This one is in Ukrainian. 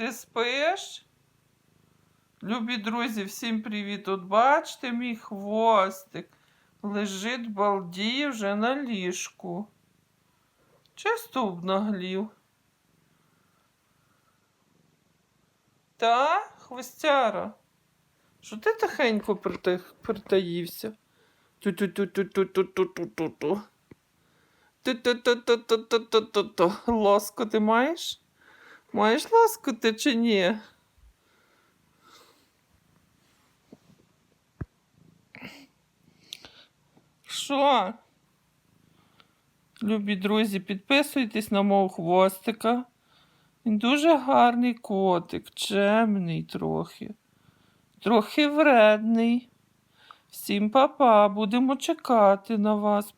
Ти спиш? Любі друзі, всім привіт! От бачите, мій хвостик лежить балдіє вже на ліжку. Чисто обнаглів. Та, хвостяра? Що ти тихенько притаївся? Ту-ту-ту-ту-ту-ту-ту-ту-ту. Ту-ту-ту-ту-ту-ту-ту-ту. Лоско ти маєш? Маєш ласку ти чи ні? Що? Любі друзі, підписуйтесь на мого хвостика. Він дуже гарний котик, чемний трохи. Трохи вредний. Всім па-па, будемо чекати на вас.